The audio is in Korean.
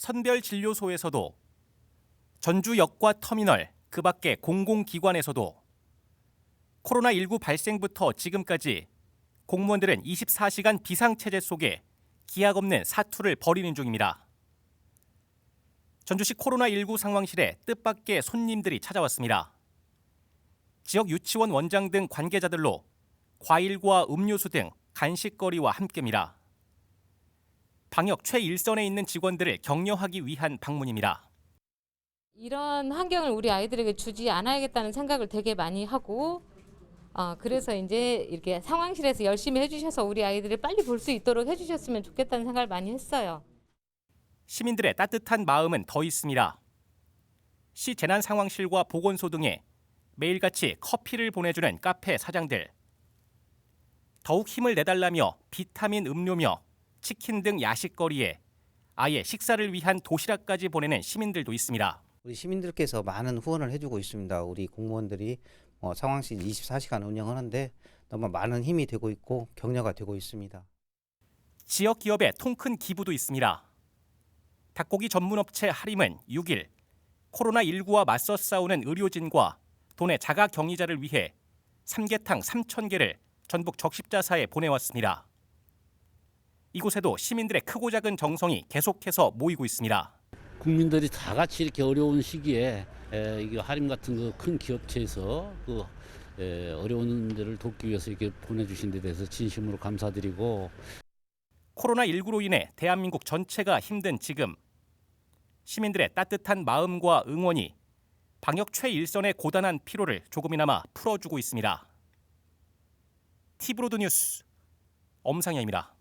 선별진료소에서도 전주역과 터미널 그 밖의 공공기관에서도 코로나19 발생부터 지금까지 공무원들은 24시간 비상체제 속에 기약 없는 사투를 벌이는 중입니다. 전주시 코로나19 상황실에 뜻밖의 손님들이 찾아왔습니다. 지역 유치원 원장 등 관계자들로 과일과 음료수 등 간식거리와 함께입니다. 방역 최일선에 있는 직원들을 격려하기 위한 방문입니다. 이런 환경을 우리 아이들에게 주지 않아야겠다는 생각을 되게 많이 하고 어, 그래서 이제 이렇게 상황실에서 열심히 해주셔서 우리 아이들을 빨리 볼 수 있도록 해주셨으면 좋겠다는 생각을 많이 했어요. 시민들의 따뜻한 마음은 더 있습니다. 시 재난 상황실과 보건소 등에 매일같이 커피를 보내주는 카페 사장들. 더욱 힘을 내달라며 비타민 음료며 치킨 등 야식거리에 아예 식사를 위한 도시락까지 보내는 시민들도 있습니다. 우리 시민들께서 많은 후원을 해주고 있습니다. 우리 공무원들이 어, 상황실 24시간 운영하는데 너무 많은 힘이 되고 있고 격려가 되고 있습니다. 지역 기업의 통큰 기부도 있습니다. 닭고기 전문 업체 하림은 6일 코로나19와 맞서 싸우는 의료진과 도내 자가 격리자를 위해 삼계탕 3,000개를 전북 적십자사에 보내왔습니다. 이곳에도 시민들의 크고 작은 정성이 계속해서 모이고 있습니다. 국민들이 다 같이 이렇게 어려운 시기에 에, 이게 하림 같은 그큰 기업체에서 그 에, 어려운 데를 돕기 위해서 이렇게 보내주신 데 대해서 진심으로 감사드리고 코로나19로 인해 대한민국 전체가 힘든 지금 시민들의 따뜻한 마음과 응원이 방역 최일선의 고단한 피로를 조금이나마 풀어주고 있습니다. 티브로드 뉴스 엄상현입니다.